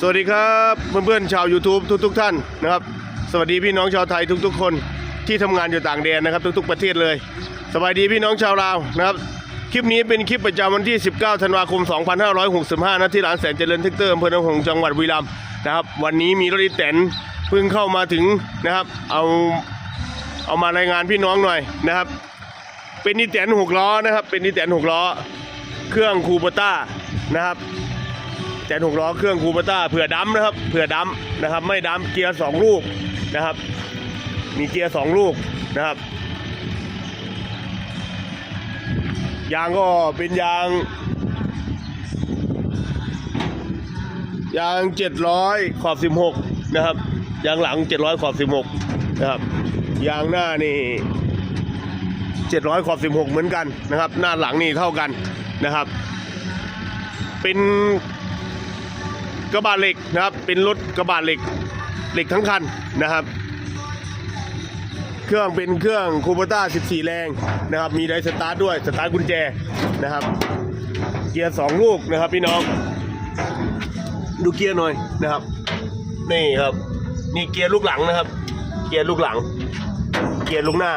สวัสดีครับเพื่อนๆชาว YouTube ทุกๆ ท่านนะครับ สวัสดีพี่น้องชาวไทยทุก ๆ คนที่ทำงานอยู่ต่างแดนนะครับ ทุกๆ ประเทศเลย สวัสดีพี่น้องชาวลาวนะครับ คลิปนี้เป็นคลิปประจำวันที่ 19 ธันวาคม 2565นะที่ร้านแสนเจริญเทคเตอร์อำเภอหนองหงส์จังหวัดบุรีรัมย์นะครับ วันนี้มีรถอีแตนเพิ่งเข้ามาถึงนะครับ เอาเอามารายงานพี่น้องหน่อยนะครับ เป็นอีแตนหกล้อนะครับ เป็นอีแตนหกล้อ เครื่องคูโบต้านะครับ แตนหกล้อเครื่องคูปต้าเผื่อดำนะครับเผื่อดำนะครับ ไม่ดำเกียร์สองลูกนะครับ มีเกียร์สองลูกนะครับยางก็เป็นยาง ยางเจ็ดร้อยขอบสิบหกนะครับยางหลังเจ็ดร้อยขอบสิบหกนะครับยางหน้านี่เจ็ดร้อยขอบสิบหกเหมือนกันนะครับ หน้าหลังนี่เท่ากันนะครับ เป็น กระบะเหล็กนะครับ เป็นรถกระบะเหล็กเหล็กทั้งคันนะครับ เครื่องเป็นเครื่องคูโบต้า 14 แรงนะครับ มีไดสตาร์ทด้วยสตาร์ทกุญแจนะครับ เกียร์ 2 ลูกนะครับพี่น้อง ดูเกียร์หน่อยนะครับ นี่ครับนี่เกียร์ลูกหลังนะครับ เกียร์ลูกหลัง เกียร์ลูกหน้า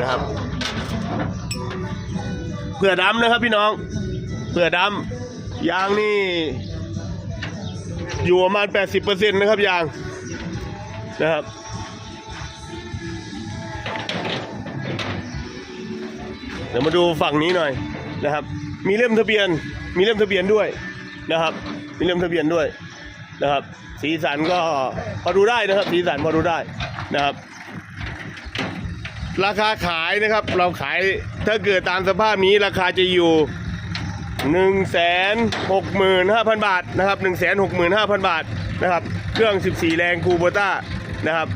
นะครับเผื่อดำนะครับพี่น้องเผื่อดำยางนี่ อยู่ประมาณ 80%นะครับยางนะครับ เดี๋ยวมาดูฝั่งนี้หน่อยนะครับ มีเล่มทะเบียน มีเล่มทะเบียนด้วยนะครับ มีเล่มทะเบียนด้วยนะครับ สีสันก็พอดูได้นะครับ สีสันพอดูได้นะครับ ราคาขายนะครับ เราขายถ้าเกิดตามสภาพนี้ราคาจะอยู่ หนึ่งแสนหกหมื่นห้าพันบาทนะครับหนึ่งแสนหกหมื่นห้าพันบาทนะครับ เครื่อง 14 แรงคูโบต้านะครับ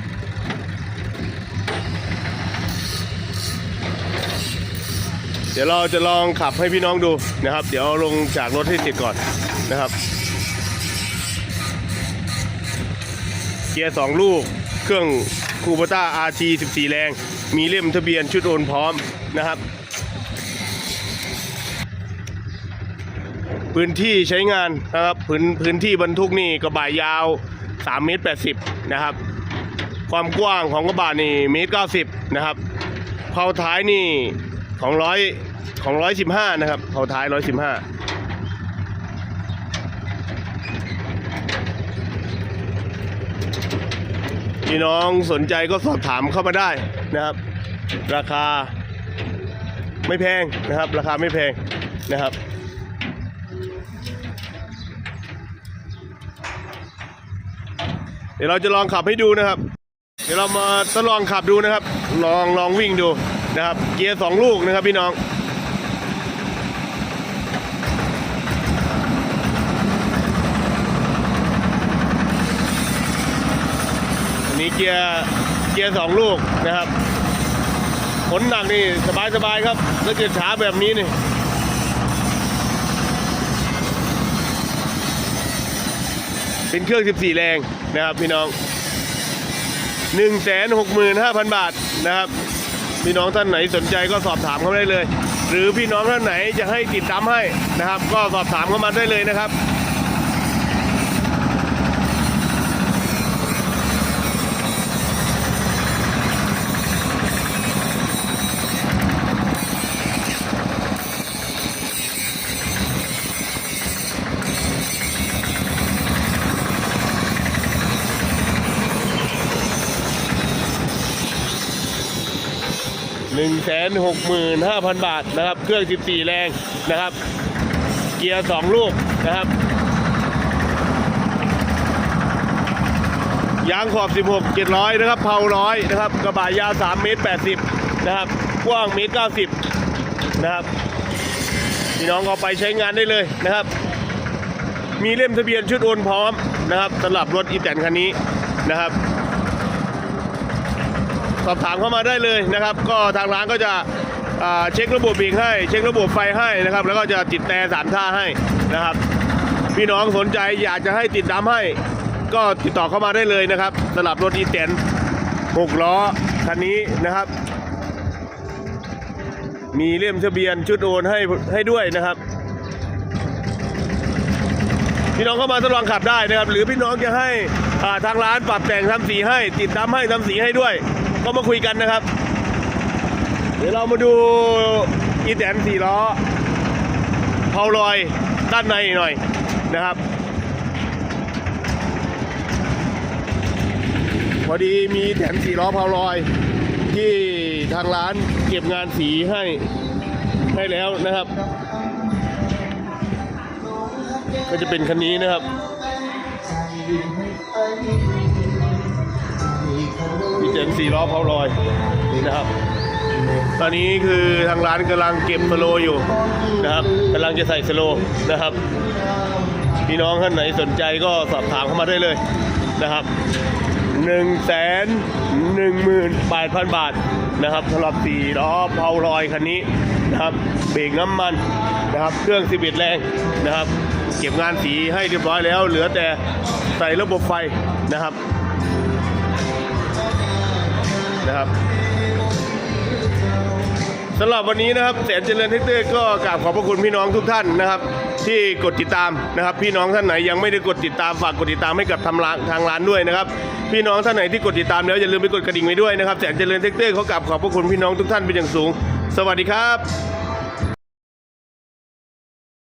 เดี๋ยวเราจะลองขับให้พี่น้องดูนะครับ เดี๋ยวลงจากรถให้เสร็จก่อนนะครับ เกียร์สองลูก เครื่องคูโบต้า RT 14 แรง มีเล่มทะเบียนชุดโอนพร้อมนะครับ พื้นที่ใช้งานนะครับพื้นพื้นที่บรรทุกนี่กระบะยาว3เมตร80นะครับ ความกว้างของกระบะนี่เมตร90นะครับเผาท้ายนี่ของร้อยของร้อยสิบห้านะครับเผาท้ายร้อยสิบห้าพี่น้องสนใจก็สอบถามเข้ามาได้นะครับ ราคาไม่แพงนะครับ ราคาไม่แพงนะครับ เดี๋ยวเราจะลองขับให้ดูนะครับ เดี๋ยวเรามาทดลองขับดูนะครับ ลองลองวิ่งดูนะครับ เกียร์สองลูกนะครับพี่น้องนี้เกียร์เกียร์สองลูกนะครับขนหนักนี่สบายสบายๆครับ แล้วเกิดช้าแบบนี้นี่ เป็นเครื่อง 14 แรงนะครับพี่น้อง 165,000 บาทนะครับ พี่น้องท่านไหนสนใจก็สอบถามเข้ามาได้เลย หรือพี่น้องท่านไหนจะให้ติดตามให้นะครับ ก็สอบถามเข้ามาได้เลยนะครับ 1 6 5 0 0 0 บาทนะครับ เครื่อง 14 แรงนะครับ เกียร์ 2 ลูกนะครับ ยางขอบ 16 700 นะครับ เพาร้อยนะครับ กระบะยาว3เมตร80 นะครับ กว้างเมตร90 นะครับ พี่น้องเอาไปใช้งานได้เลยนะครับ มีเล่มทะเบียนชุดโอนพร้อมนะครับสำหรับรถอีแตนคันนี้นะครับ สอบถามเข้ามาได้เลยนะครับ ก็ทางร้านก็จะเช็คระบบเบรกให้ เช็คระบบไฟให้นะครับ แล้วก็จะติดแต่สามท่าให้นะครับ พี่น้องสนใจอยากจะให้ติดตามให้ ก็ติดต่อเข้ามาได้เลยนะครับสำหรับรถอีแตนหกล้อคันนี้นะครับ มีเล่มทะเบียนชุดโอนให้ให้ด้วยนะครับ พี่น้องเข้ามาทดลองขับได้นะครับ หรือพี่น้องจะให้ทางร้านปรับแต่งทำสีให้ ติดตามให้ทำสีให้ด้วย ก็มาคุยกันนะครับ เดี๋ยวเรามาดูอีแตนสี่ล้อเผาลอยด้านในหน่อยนะครับ พอดีมีแถมสีล้อเผาลอย ที่ทางร้านเก็บงานสีให้ให้แล้วนะครับ ก็จะเป็นคันนี้นะครับ มีแถมสีล้อเผาลอยนี่นะครับ ตอนนี้คือทางร้านกำลังเก็บสโลอยู่นะครับกำลังจะใส่สโลนะครับพี่น้องท่านไหนสนใจก็สอบถามเข้ามาได้เลยนะครับหนึ่งแสนหนึ่งหมื่นแปดพันบาทนะครับสำหรับสี่ล้อเผาลอยคันนี้นะครับเบรกน้ำมันนะครับ เครื่อง 11 แรงนะครับ เก็บงานสีให้เรียบร้อยแล้ว เหลือแต่ใส่ระบบไฟนะครับ นะครับสำหรับวันนี้นะครับแสนเจริญเทคเตอร์ก็กราบขอบพระคุณพี่น้องทุกท่านนะครับ ที่กดติดตามนะครับ พี่น้องท่านไหนยังไม่ได้กดติดตามฝากกดติดตามให้กับทางร้านทางร้านด้วยนะครับ พี่น้องท่านไหนที่กดติดตามแล้วอย่าลืมไปกดกระดิ่งไว้ด้วยนะครับแสนเจริญเทคเตอร์เขากราบขอบพระคุณพี่น้องทุกท่านเป็นอย่างสูง สวัสดีครับ